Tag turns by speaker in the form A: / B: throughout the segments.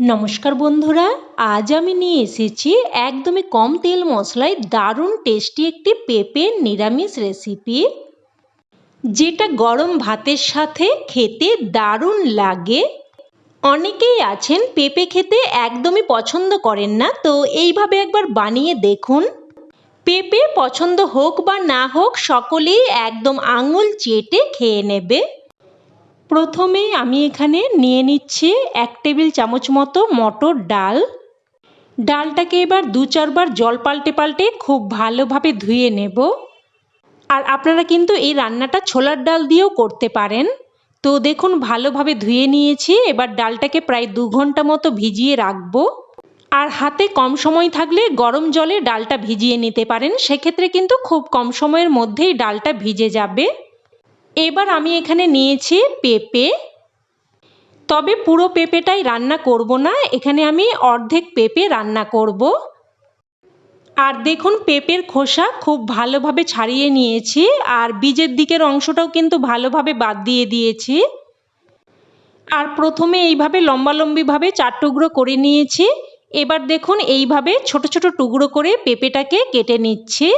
A: নমস্কার বন্ধুরা, আজ আমি নিয়ে এসেছি একদমই কম তেল মশলায় দারুণ টেস্টি একটি পেঁপে নিরামিষ রেসিপি যেটা গরম ভাতের সাথে খেতে দারুণ লাগে। অনেকেই আছেন পেঁপে খেতে একদমই পছন্দ করেন না, তো এইভাবে একবার বানিয়ে দেখুন। পেঁপে পছন্দ হোক বা না হোক, সকলেই একদম আঙুল চেটে খেয়ে নেবে। প্রথমে আমি এখানে নিয়ে নিচ্ছি এক টেবিল চামচ মতো মটর ডাল। ডালটাকে এবার দু চারবার জল পাল্টে পাল্টে খুব ভালোভাবে ধুয়ে নেব। আর আপনারা কিন্তু এই রান্নাটা ছোলার ডাল দিয়েও করতে পারেন। তো দেখুন, ভালোভাবে ধুয়ে নিয়েছি। এবার ডালটাকে প্রায় দু ঘণ্টা মতো ভিজিয়ে রাখব। আর হাতে কম সময় থাকলে গরম জলে ডালটা ভিজিয়ে নিতে পারেন। সেক্ষেত্রে কিন্তু খুব কম সময়ের মধ্যেই ডালটা ভিজে যাবে। এবার আমি এখানে নিয়েছি পেঁপে। তবে পুরো পেঁপেটাই রান্না করব না, এখানে আমি অর্ধেক পেঁপে রান্না করব। আর দেখুন, পেঁপের খোসা খুব ভালোভাবে ছাড়িয়ে নিয়েছি, আর বীজের দিকের অংশটাও কিন্তু ভালোভাবে বাদ দিয়ে দিয়েছি। আর প্রথমে এইভাবে লম্বালম্বিভাবে চার টুকরো করে নিয়েছি। এবার দেখুন, এইভাবে ছোট ছোট টুকরো করে পেঁপেটাকে কেটে নিচ্ছি।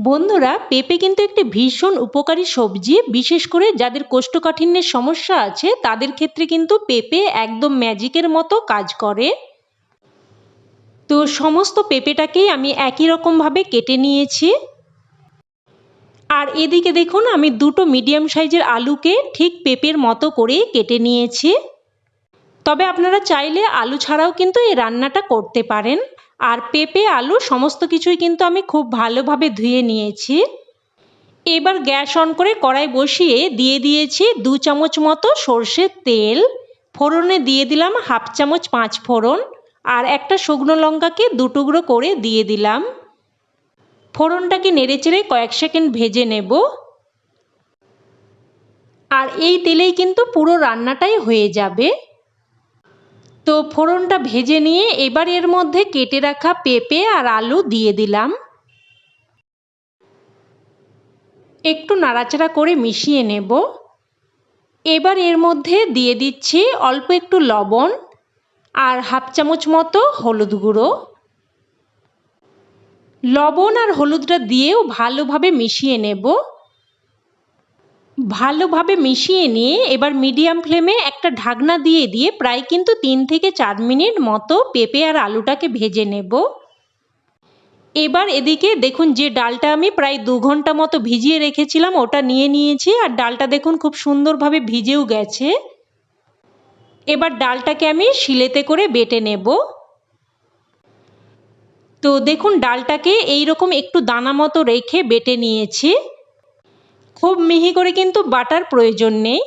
A: বন্ধুরা, পেঁপে কিন্তু একটি ভীষণ উপকারী সবজি। বিশেষ করে যাদের কোষ্ঠকাঠিন্যের সমস্যা আছে, তাদের ক্ষেত্রে কিন্তু পেঁপে একদম ম্যাজিকের মতো কাজ করে। তো সমস্ত পেঁপেটাকেই আমি একই রকমভাবে কেটে নিয়েছি। আর এদিকে দেখুন, আমি দুটো মিডিয়াম সাইজের আলুকে ঠিক পেঁপের মতো করে কেটে নিয়েছি। তবে আপনারা চাইলে আলু ছাড়াও কিন্তু এই রান্নাটা করতে পারেন। আর পেঁপে, আলু সমস্ত কিছুই কিন্তু আমি খুব ভালোভাবে ধুয়ে নিয়েছি। এবার গ্যাস অন করে কড়াই বসিয়ে দিয়ে দিয়েছি দু চামচ মতো সর্ষের তেল। ফোড়নে দিয়ে দিলাম হাফ চামচ পাঁচ ফোড়ন আর একটা শুকনো লঙ্কাকে দুটুকরো করে দিয়ে দিলাম। ফোড়নটাকে নেড়েচেড়ে কয়েক সেকেন্ড ভেজে নেব। আর এই তেলেই কিন্তু পুরো রান্নাটাই হয়ে যাবে। তো ফোড়নটা ভেজে নিয়ে এবার এর মধ্যে কেটে রাখা পেঁপে আর আলু দিয়ে দিলাম। একটু নাড়াচাড়া করে মিশিয়ে নেব। এবার এর মধ্যে দিয়ে দিচ্ছি অল্প একটু লবণ আর হাফ চামচ মতো হলুদ গুঁড়ো। লবণ আর হলুদটা দিয়েও ভালোভাবে মিশিয়ে নেব। ভালোভাবে মিশিয়ে নিয়ে এবার মিডিয়াম ফ্লেমে একটা ঢাকনা দিয়ে দিয়ে প্রায় কিন্তু তিন থেকে চার মিনিট মতো পেঁপে আর আলুটাকে ভেজে নেব। এবার এদিকে দেখুন যে ডালটা আমি প্রায় দু ঘণ্টা মতো ভিজিয়ে রেখেছিলাম, ওটা নিয়ে নিয়েছি আর ডালটা দেখুন খুব সুন্দরভাবে ভিজেও গেছে। এবার ডালটাকে আমি শিলেতে করে বেটে নেব। তো দেখুন ডালটাকে এই রকম একটু দানা মতো রেখে বেটে নিয়েছি। খুব মিহি করে কিন্তু বাটার প্রয়োজন নেই।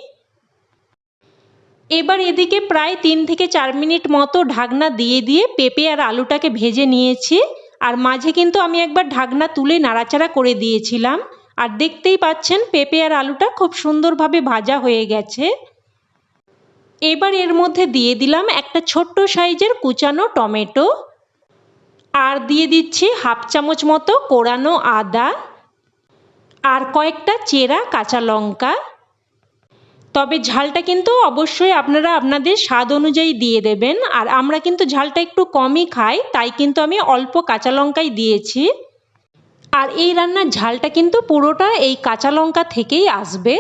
A: এবার এদিকে প্রায় তিন থেকে চার মিনিট মতো ঢাকনা দিয়ে দিয়ে পেঁপে আর আলুটাকে ভেজে নিয়েছি। আর মাঝে কিন্তু আমি একবার ঢাকনা তুলে নাড়াচাড়া করে দিয়েছিলাম। আর দেখতেই পাচ্ছেন পেঁপে আর আলুটা খুব সুন্দরভাবে ভাজা হয়ে গেছে। এবার এর মধ্যে দিয়ে দিলাম একটা ছোট্ট সাইজের কুচানো টমেটো। আর দিয়ে দিচ্ছি হাফ চামচ মতো কোরানো আদা। আর কয়েকটা চেরা কাঁচা লঙ্কা। তবে ঝালটা কিন্তু অবশ্যই আপনারা আপনাদের স্বাদ অনুযায়ী দিয়ে দেবেন। আর আমরা কিন্তু ঝালটা একটু কমই খাই, তাই কিন্তু আমি অল্প কাঁচা লঙ্কাই দিয়েছি। আর এই রান্নার ঝালটা কিন্তু পুরোটা এই কাঁচা লঙ্কা থেকেই আসবে।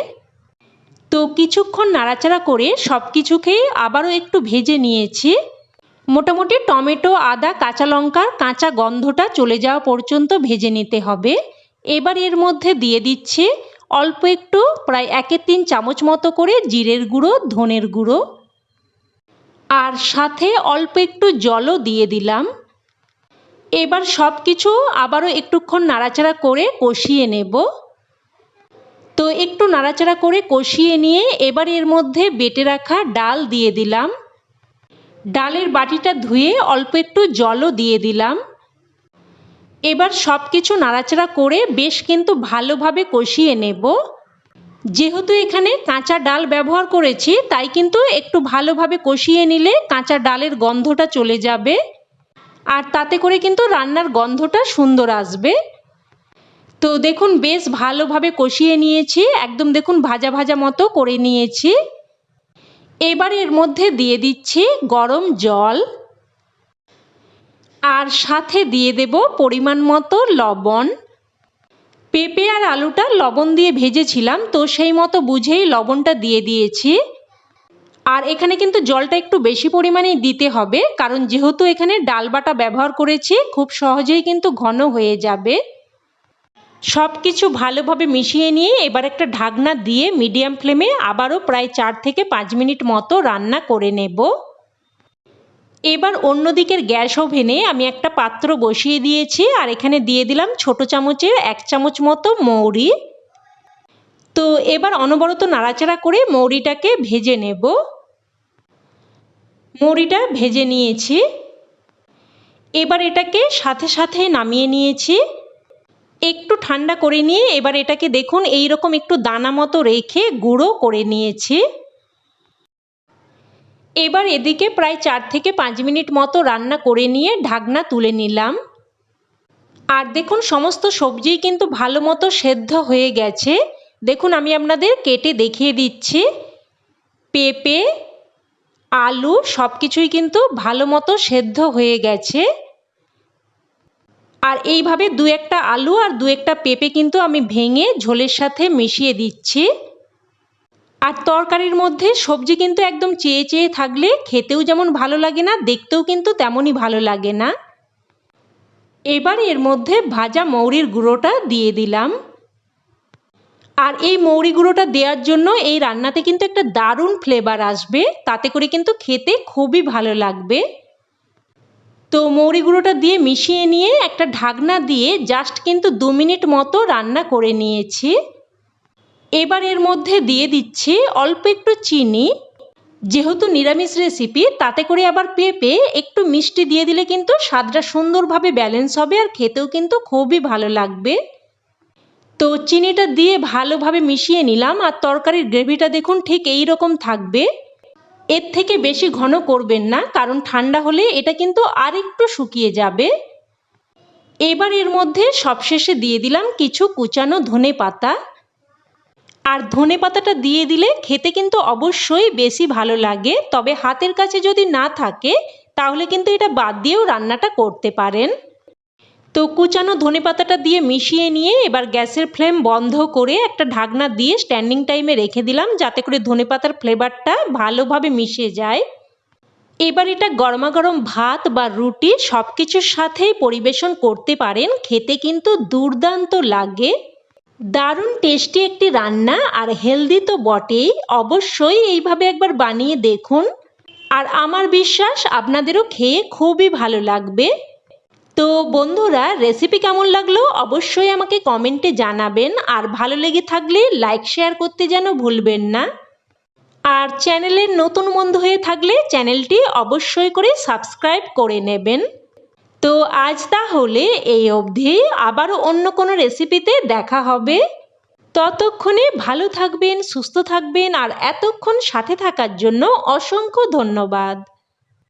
A: তো কিছুক্ষণ নাড়াচাড়া করে সব কিছুকে আবারও একটু ভেজে নিয়েছি। মোটামুটি টমেটো, আদা, কাঁচা লঙ্কার কাঁচা গন্ধটা চলে যাওয়া পর্যন্ত ভেজে নিতে হবে। এবার এর মধ্যে দিয়ে দিচ্ছি অল্প একটু, প্রায় একের তিন চামচ মতো করে জিরের গুঁড়ো, ধনের গুঁড়ো। আর সাথে অল্প একটু জলও দিয়ে দিলাম। এবার সব কিছু আবারও একটুক্ষণ নাড়াচাড়া করে কষিয়ে নেব। তো একটু নাড়াচাড়া করে কষিয়ে নিয়ে এবার এর মধ্যে বেটে রাখা ডাল দিয়ে দিলাম। ডালের বাটিটা ধুয়ে অল্প একটু জলও দিয়ে দিলাম। এবার সব কিছু নাড়াচাড়া করে বেশ কিন্তু ভালোভাবে কষিয়ে নেব। যেহেতু এখানে কাঁচা ডাল ব্যবহার করেছি, তাই কিন্তু একটু ভালোভাবে কষিয়ে নিলে কাঁচা ডালের গন্ধটা চলে যাবে। আর তাতে করে কিন্তু রান্নার গন্ধটা সুন্দর আসবে। তো দেখুন, বেশ ভালোভাবে কষিয়ে নিয়েছি, একদম দেখুন ভাজা ভাজা মতো করে নিয়েছি। এবার এর মধ্যে দিয়ে দিচ্ছি গরম জল। আর সাথে দিয়ে দেব পরিমাণ মতো লবণ। পেঁপে আর আলুটা লবণ দিয়ে ভেজেছিলাম, তো সেই মতো বুঝেই লবণটা দিয়ে দিয়েছি। আর এখানে কিন্তু জলটা একটু বেশি পরিমাণেই দিতে হবে, কারণ যেহেতু এখানে ডাল বাটা ব্যবহার করেছি, খুব সহজেই কিন্তু ঘন হয়ে যাবে। সব কিছু ভালোভাবে মিশিয়ে নিয়ে এবার একটা ঢাকনা দিয়ে মিডিয়াম ফ্লেমে আবারও প্রায় চার থেকে পাঁচ মিনিট মতো রান্না করে নেব। এবার অন্য দিকের গ্যাস ওভেনে আমি একটা পাত্র বসিয়ে দিয়েছি আর এখানে দিয়ে দিলাম ছোট চামচের এক চামচ মতো মৌরি। তো এবার অনবরত নাড়াচাড়া করে মৌরিটাকে ভেজে নেব। মৌরিটা ভেজে নিয়েছি। এবার এটাকে সাথে সাথে নামিয়ে নিয়েছি। একটু ঠান্ডা করে নিয়ে এবার এটাকে দেখুন এই রকম একটু দানা মতো রেখে গুঁড়ো করে নিয়েছি। এবার এদিকে প্রায় চার থেকে পাঁচ মিনিট মতো রান্না করে নিয়ে ঢাকনা তুলে নিলাম। আর দেখুন, সমস্ত সবজিই কিন্তু ভালো মতো সেদ্ধ হয়ে গেছে। দেখুন, আমি আপনাদের কেটে দেখিয়ে দিচ্ছি। পেঁপে, আলু সব কিছুই কিন্তু ভালো মতো সেদ্ধ হয়ে গেছে। আর এইভাবে দু একটা আলু আর দু একটা পেঁপে কিন্তু আমি ভেঙে ঝোলের সাথে মিশিয়ে দিচ্ছি। আর তরকারির মধ্যে সবজি কিন্তু একদম চেয়ে চেয়ে থাকলে খেতেও যেমন ভালো লাগে না, দেখতেও কিন্তু তেমনই ভালো লাগে না। এবার এর মধ্যে ভাজা মৌরির গুঁড়োটা দিয়ে দিলাম। আর এই মৌরি গুঁড়োটা দেওয়ার জন্য এই রান্নাতে কিন্তু একটা দারুণ ফ্লেভার আসবে, তাতে করে কিন্তু খেতে খুবই ভালো লাগবে। তো মৌরি গুঁড়োটা দিয়ে মিশিয়ে নিয়ে একটা ঢাকনা দিয়ে জাস্ট কিন্তু দু মিনিট মতো রান্না করে নিয়েছি। এবার এর মধ্যে দিয়ে দিচ্ছি অল্প একটু চিনি। যেহেতু নিরামিষ রেসিপি তাতে করে আবার পেঁপে, একটু মিষ্টি দিয়ে দিলে কিন্তু স্বাদটা সুন্দরভাবে ব্যালেন্স হবে আর খেতেও কিন্তু খুবই ভালো লাগবে। তো চিনিটা দিয়ে ভালোভাবে মিশিয়ে নিলাম আর তরকারির গ্রেভিটা দেখুন ঠিক এই রকম থাকবে। এর থেকে বেশি ঘন করবেন না, কারণ ঠান্ডা হলে এটা কিন্তু আর একটু শুকিয়ে যাবে। এবার এর মধ্যে সবশেষে দিয়ে দিলাম কিছু কুচানো ধনে পাতা আর ধনে পাতাটা দিয়ে দিলে খেতে কিন্তু অবশ্যই বেশি ভালো লাগে। তবে হাতের কাছে যদি না থাকে, তাহলে কিন্তু এটা বাদ দিয়েও রান্নাটা করতে পারেন। তো কুচানো ধনে পাতাটা দিয়ে মিশিয়ে নিয়ে এবার গ্যাসের ফ্লেম বন্ধ করে একটা ঢাকনা দিয়ে স্ট্যান্ডিং টাইমে রেখে দিলাম, যাতে করে ধনে পাতার ফ্লেভারটা ভালোভাবে মিশে যায়। এবার এটা গরমাগরম ভাত বা রুটি সব কিছুর সাথেই পরিবেশন করতে পারেন। খেতে কিন্তু দুর্দান্ত লাগে। দারুণ টেস্টি একটি রান্না, আর হেলদি তো বটেই। অবশ্যই এইভাবে একবার বানিয়ে দেখুন। আর আমার বিশ্বাস, আপনাদেরও খেয়ে খুবই ভালো লাগবে। তো বন্ধুরা রেসিপি কেমন লাগল? অবশ্যই আমাকে কমেন্টে জানাবেন। আর ভালো লেগে থাকলে লাইক শেয়ার করতে যেন ভুলবেন না। আর চ্যানেলের নতুন বন্ধু হয়ে থাকলে চ্যানেলটি অবশ্যই করে সাবস্ক্রাইব করে নেবেন। তো আজ তাহলে এই অবধি। আবারও অন্য কোনো রেসিপিতে দেখা হবে। ততক্ষণে ভালো থাকবেন, সুস্থ থাকবেন, আর এতক্ষণ সাথে থাকার জন্য অসংখ্য ধন্যবাদ।